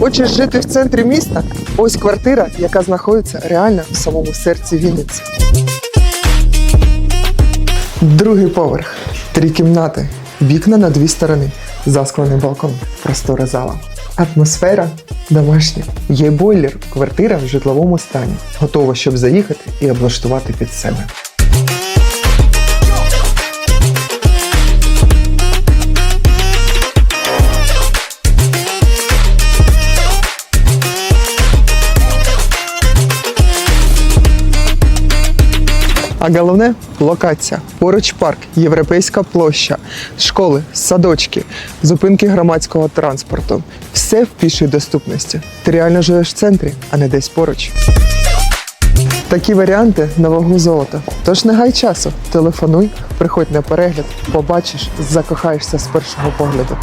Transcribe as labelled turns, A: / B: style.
A: Хочеш жити в центрі міста? Ось квартира, яка знаходиться реально в самому серці Вінниці. Другий поверх, три кімнати, вікна на дві сторони, засклений балкон, простора зала. Атмосфера домашня. Є бойлер, квартира в житловому стані, готова, щоб заїхати і облаштувати під себе. А головне локація. Поруч парк, європейська площа, школи, садочки, зупинки громадського транспорту. Все в пішій доступності. Ти реально живеш в центрі, а не десь поруч. Такі варіанти на вагу золота. Тож не гай часу, телефонуй, приходь на перегляд, побачиш, закохаєшся з першого погляду.